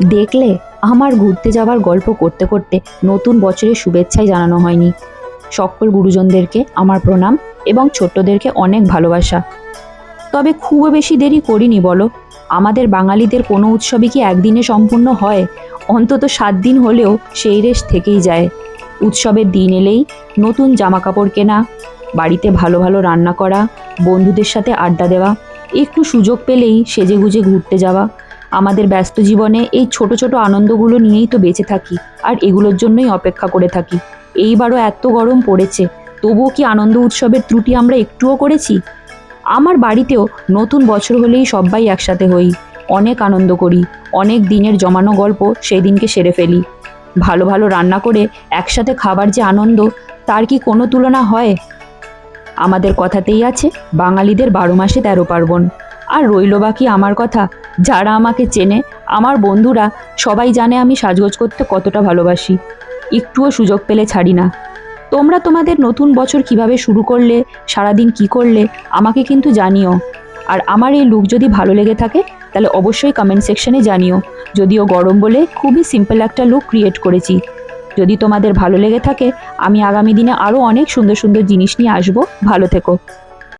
দেখলে আমার ঘুরতে যাওয়ার গল্প করতে করতে নতুন বছরের শুভেচ্ছাই জানানো হয়নি। সকল গুরুজনদেরকে আমার প্রণাম এবং ছোট্টদেরকে অনেক ভালোবাসা। তবে খুব বেশি দেরি করিনি বলো। আমাদের বাঙালিদের কোনো উৎসবই কি একদিনে সম্পূর্ণ হয়? অন্তত সাত দিন হলেও সেই রেশ থেকেই যায়। উৎসবের দিন এলেই নতুন জামা কাপড় কেনা, বাড়িতে ভালো ভালো রান্না করা, বন্ধুদের সাথে আড্ডা দেওয়া, একটু সুযোগ পেলেই সেজেগুজে ঘুরতে যাওয়া আমাদের ব্যস্ত জীবনে এই ছোট ছোট আনন্দগুলো নিয়েই তো বেঁচে থাকি, আর এগুলোর জন্যই অপেক্ষা করে থাকি। এইবারও এত গরম পড়েছে, তবুও কি আনন্দ উৎসবের ত্রুটি আমরা একটুও করেছি? আমার বাড়িতেও নতুন বছর হলেই সবাই একসাথে হই, অনেক আনন্দ করি, অনেক দিনের জমানো গল্প সেই দিনকে সেরে ফেলি। ভালো ভালো রান্না করে একসাথে খাবার যে আনন্দ, তার কি কোনো তুলনা হয়? আমাদের কথাতেই আছে, বাঙালিদের বারো মাসে তেরো পার্বণ। আর রইল বাকি আমার কথা। যারা আমাকে চেনে, আমার বন্ধুরা, সবাই জানে আমি সাজগোজ করতে কতটা ভালোবাসি। একটুও সুযোগ পেলে ছাড়ি না। তোমরা তোমাদের নতুন বছর কীভাবে শুরু করলে, সারাদিন কি করলে, আমাকে কিন্তু জানিও। আর আমার এই লুক যদি ভালো লেগে থাকে, তাহলে অবশ্যই কমেন্ট সেকশনে জানিও। যদিও গরম বলে খুবই সিম্পল একটা লুক ক্রিয়েট করেছি। যদি তোমাদের ভালো লেগে থাকে, আমি আগামী দিনে আরও অনেক সুন্দর সুন্দর জিনিস নিয়ে আসব। ভালো থেকো।